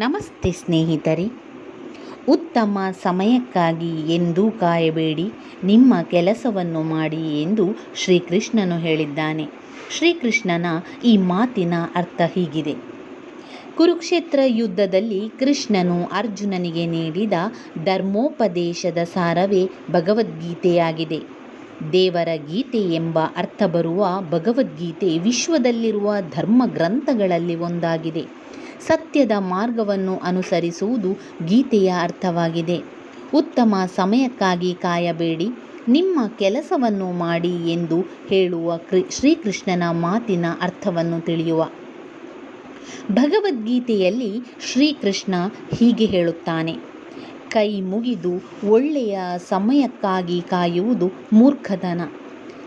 ನಮಸ್ತೆ ಸ್ನೇಹಿತರೆ. ಉತ್ತಮ ಸಮಯಕ್ಕಾಗಿ ಎಂದೂ ಕಾಯಬೇಡಿ. ನಿಮ್ಮ ಕೆಲಸವನ್ನು ಮಾಡಿ ಎಂದು ಶ್ರೀಕೃಷ್ಣನು ಹೇಳಿದ್ದಾನೆ. ಶ್ರೀಕೃಷ್ಣನ ಈ ಮಾತಿನ ಅರ್ಥ ಹೀಗಿದೆ. ಕುರುಕ್ಷೇತ್ರ ಯುದ್ಧದಲ್ಲಿ ಕೃಷ್ಣನು ಅರ್ಜುನನಿಗೆ ನೀಡಿದ ಧರ್ಮೋಪದೇಶದ ಸಾರವೇ ಭಗವದ್ಗೀತೆಯಾಗಿದೆ. ದೇವರ ಗೀತೆ ಎಂಬ ಅರ್ಥ ಬರುವ ಭಗವದ್ಗೀತೆ ವಿಶ್ವದಲ್ಲಿರುವ ಧರ್ಮ ಗ್ರಂಥಗಳಲ್ಲಿ ಒಂದಾಗಿದೆ. ಸತ್ಯದ ಮಾರ್ಗವನ್ನು ಅನುಸರಿಸುವುದು ಗೀತೆಯ ಅರ್ಥವಾಗಿದೆ. ಉತ್ತಮ ಸಮಯಕ್ಕಾಗಿ ಕಾಯಬೇಡಿ. ನಿಮ್ಮ ಕೆಲಸವನ್ನು ಮಾಡಿ ಎಂದು ಹೇಳುವ ಕೃ, ಶ್ರೀಕೃಷ್ಣನ ಮಾತಿನ ಅರ್ಥವನ್ನು ತಿಳಿಯುವ. ಭಗವದ್ಗೀತೆಯಲ್ಲಿ ಶ್ರೀಕೃಷ್ಣ ಹೀಗೆ ಹೇಳುತ್ತಾನೆ. ಕೈ ಮುಗಿದು ಒಳ್ಳೆಯ ಸಮಯಕ್ಕಾಗಿ ಕಾಯುವುದು ಮೂರ್ಖತನ.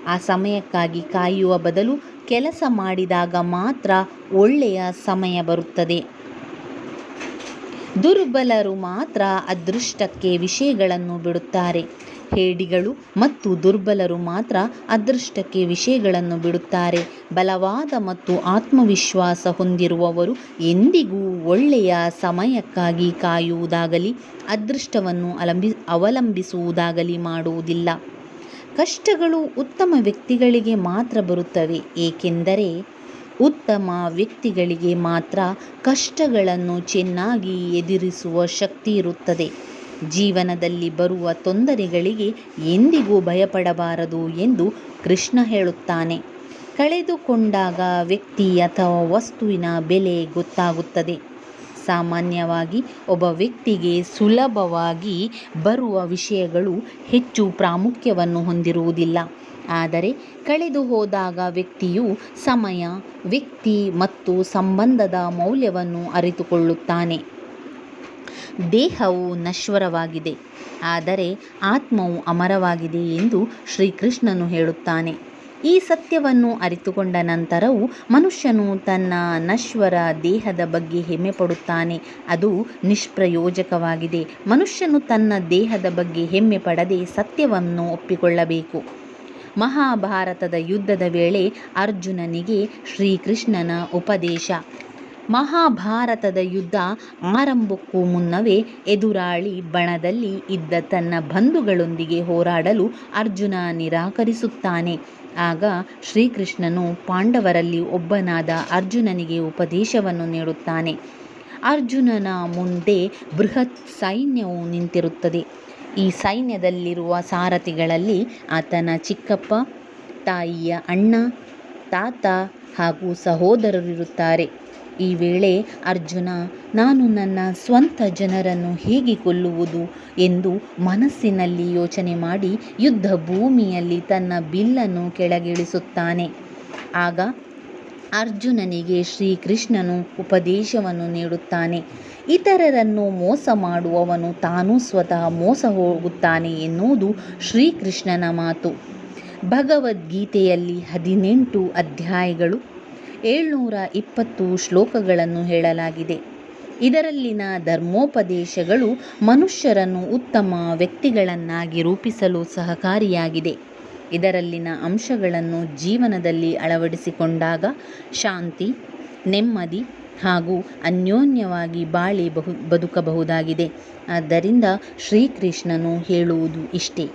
ಆ ಸಮಯಕ್ಕಾಗಿ ಕಾಯುವ ಬದಲು ಕೆಲಸ ಮಾಡಿದಾಗ ಮಾತ್ರ ಒಳ್ಳೆಯ ಸಮಯ ಬರುತ್ತದೆ. ದುರ್ಬಲರು ಮಾತ್ರ ಅದೃಷ್ಟಕ್ಕೆ ವಿಷಯಗಳನ್ನು ಬಿಡುತ್ತಾರೆ. ಹೇಡಿಗಳು ಮತ್ತು ದುರ್ಬಲರು ಮಾತ್ರ ಅದೃಷ್ಟಕ್ಕೆ ವಿಷಯಗಳನ್ನು ಬಿಡುತ್ತಾರೆ. ಬಲವಾದ ಮತ್ತು ಆತ್ಮವಿಶ್ವಾಸ ಹೊಂದಿರುವವರು ಎಂದಿಗೂ ಒಳ್ಳೆಯ ಸಮಯಕ್ಕಾಗಿ ಕಾಯುವುದಾಗಲಿ, ಅದೃಷ್ಟವನ್ನು ಅಲಂಬಿ, ಅವಲಂಬಿಸುವುದಾಗಲಿ ಮಾಡುವುದಿಲ್ಲ. ಕಷ್ಟಗಳು ಉತ್ತಮ ವ್ಯಕ್ತಿಗಳಿಗೆ ಮಾತ್ರ ಬರುತ್ತವೆ. ಏಕೆಂದರೆ ಉತ್ತಮ ವ್ಯಕ್ತಿಗಳಿಗೆ ಮಾತ್ರ ಕಷ್ಟಗಳನ್ನು ಚೆನ್ನಾಗಿ ಎದುರಿಸುವ ಶಕ್ತಿ ಇರುತ್ತದೆ. ಜೀವನದಲ್ಲಿ ಬರುವ ತೊಂದರೆಗಳಿಗೆ ಎಂದಿಗೂ ಭಯಪಡಬಾರದು ಎಂದು ಕೃಷ್ಣ ಹೇಳುತ್ತಾನೆ. ಕಳೆದುಕೊಂಡಾಗ ವ್ಯಕ್ತಿ ಅಥವಾ ವಸ್ತುವಿನ ಬೆಲೆ ಗೊತ್ತಾಗುತ್ತದೆ. ಸಾಮಾನ್ಯವಾಗಿ ಒಬ್ಬ ವ್ಯಕ್ತಿಗೆ ಸುಲಭವಾಗಿ ಬರುವ ವಿಷಯಗಳು ಹೆಚ್ಚು ಪ್ರಾಮುಖ್ಯವನ್ನು ಹೊಂದಿರುವುದಿಲ್ಲ. ಆದರೆ ಕಳೆದು ಹೋದಾಗ ವ್ಯಕ್ತಿಯು ಸಮಯ, ವ್ಯಕ್ತಿ ಮತ್ತು ಸಂಬಂಧದ ಮೌಲ್ಯವನ್ನು ಅರಿತುಕೊಳ್ಳುತ್ತಾನೆ. ದೇಹವು ನಶ್ವರವಾಗಿದೆ, ಆದರೆ ಆತ್ಮವು ಅಮರವಾಗಿದೆ ಎಂದು ಶ್ರೀಕೃಷ್ಣನು ಹೇಳುತ್ತಾನೆ. ಈ ಸತ್ಯವನ್ನು ಅರಿತುಕೊಂಡ ನಂತರವೂ ಮನುಷ್ಯನು ತನ್ನ ನಶ್ವರ ದೇಹದ ಬಗ್ಗೆ ಹೆಮ್ಮೆಪಡುತ್ತಾನೆ ಅದು ನಿಷ್ಪ್ರಯೋಜಕವಾಗಿದೆ. ಮನುಷ್ಯನು ತನ್ನ ದೇಹದ ಬಗ್ಗೆ ಹೆಮ್ಮೆ ಪಡದೆ ಸತ್ಯವನ್ನು ಒಪ್ಪಿಕೊಳ್ಳಬೇಕು. ಮಹಾಭಾರತದ ಯುದ್ಧದ ವೇಳೆ ಅರ್ಜುನನಿಗೆ ಶ್ರೀಕೃಷ್ಣನ ಉಪದೇಶ. ಮಹಾಭಾರತದ ಯುದ್ಧ ಆರಂಭಕ್ಕೂ ಮುನ್ನವೇ ಎದುರಾಳಿ ಬಣದಲ್ಲಿ ಇದ್ದ ತನ್ನ ಬಂಧುಗಳೊಂದಿಗೆ ಹೋರಾಡಲು ಅರ್ಜುನ ನಿರಾಕರಿಸುತ್ತಾನೆ. ಆಗ ಶ್ರೀಕೃಷ್ಣನು ಪಾಂಡವರಲ್ಲಿ ಒಬ್ಬನಾದ ಅರ್ಜುನನಿಗೆ ಉಪದೇಶವನ್ನು ನೀಡುತ್ತಾನೆ. ಅರ್ಜುನನ ಮುಂದೆ ಬೃಹತ್ ಸೈನ್ಯವು ನಿಂತಿರುತ್ತದೆ. ಈ ಸೈನ್ಯದಲ್ಲಿರುವ ಸಾರಥಿಗಳಲ್ಲಿ ಆತನ ಚಿಕ್ಕಪ್ಪ, ತಾಯಿಯ ಅಣ್ಣ, ತಾತ ಹಾಗೂ ಸಹೋದರರಿರುತ್ತಾರೆ. ಈ ವೇಳೆ, ಅರ್ಜುನ, ನಾನು ನನ್ನ ಸ್ವಂತ ಜನರನ್ನು ಹೇಗೆ ಕೊಲ್ಲುವುದು? ಎಂದು ಮನಸ್ಸಿನಲ್ಲಿ ಯೋಚನೆ ಮಾಡಿ ಯುದ್ಧ ಭೂಮಿಯಲ್ಲಿ ತನ್ನ ಬಿಲ್ಲನ್ನು ಕೆಳಗಿಳಿಸುತ್ತಾನೆ. ಆಗ ಅರ್ಜುನನಿಗೆ ಶ್ರೀಕೃಷ್ಣನು ಉಪದೇಶವನ್ನು ನೀಡುತ್ತಾನೆ. ಇತರರನ್ನು ಮೋಸ ಮಾಡುವವನು ತಾನೂ ಸ್ವತಃ ಮೋಸ ಹೋಗುತ್ತಾನೆ ಎನ್ನುವುದು ಶ್ರೀಕೃಷ್ಣನ ಮಾತು. ಭಗವದ್ಗೀತೆಯಲ್ಲಿ ಹದಿನೆಂಟು ಅಧ್ಯಾಯಗಳು ಏಳ್ನೂರ ಇಪ್ಪತ್ತು ಶ್ಲೋಕಗಳನ್ನು ಹೇಳಲಾಗಿದೆ. ಇದರಲ್ಲಿನ ಧರ್ಮೋಪದೇಶಗಳು ಮನುಷ್ಯರನ್ನು ಉತ್ತಮ ವ್ಯಕ್ತಿಗಳನ್ನಾಗಿ ರೂಪಿಸಲು ಸಹಕಾರಿಯಾಗಿದೆ. ಇದರಲ್ಲಿನ ಅಂಶಗಳನ್ನು ಜೀವನದಲ್ಲಿ ಅಳವಡಿಸಿಕೊಂಡಾಗ ಶಾಂತಿ, ನೆಮ್ಮದಿ ಹಾಗೂ ಅನ್ಯೋನ್ಯವಾಗಿ ಬಾಳಿ ಬಹು ಬದುಕಬಹುದಾಗಿದೆ. ಆದ್ದರಿಂದ ಶ್ರೀಕೃಷ್ಣನು ಹೇಳುವುದು ಇಷ್ಟೇ.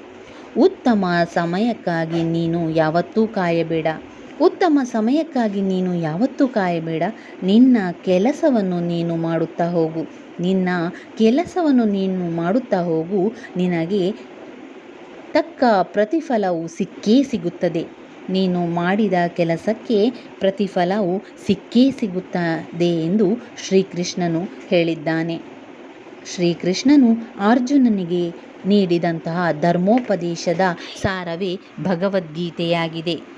ಉತ್ತಮ ಸಮಯಕ್ಕಾಗಿ ನೀನು ಯಾವತ್ತೂ ಕಾಯಬೇಡ. ಉತ್ತಮ ಸಮಯಕ್ಕಾಗಿ ನೀನು ಯಾವತ್ತೂ ಕಾಯಬೇಡ. ನಿನ್ನ ಕೆಲಸವನ್ನು ನೀನು ಮಾಡುತ್ತಾ ಹೋಗು. ನಿನ್ನ ಕೆಲಸವನ್ನು ನೀನು ಮಾಡುತ್ತಾ ಹೋಗು. ನಿನಗೆ ತಕ್ಕ ಪ್ರತಿಫಲವು ಸಿಕ್ಕೇ ಸಿಗುತ್ತದೆ. ನೀನು ಮಾಡಿದ ಕೆಲಸಕ್ಕೆ ಪ್ರತಿಫಲವು ಸಿಕ್ಕೇ ಸಿಗುತ್ತದೆ ಎಂದು ಶ್ರೀಕೃಷ್ಣನು ಹೇಳಿದ್ದಾನೆ. ಶ್ರೀಕೃಷ್ಣನು ಅರ್ಜುನನಿಗೆ ನೀಡಿದಂತಹ ಧರ್ಮೋಪದೇಶದ ಸಾರವೇ ಭಗವದ್ಗೀತೆಯಾಗಿದೆ.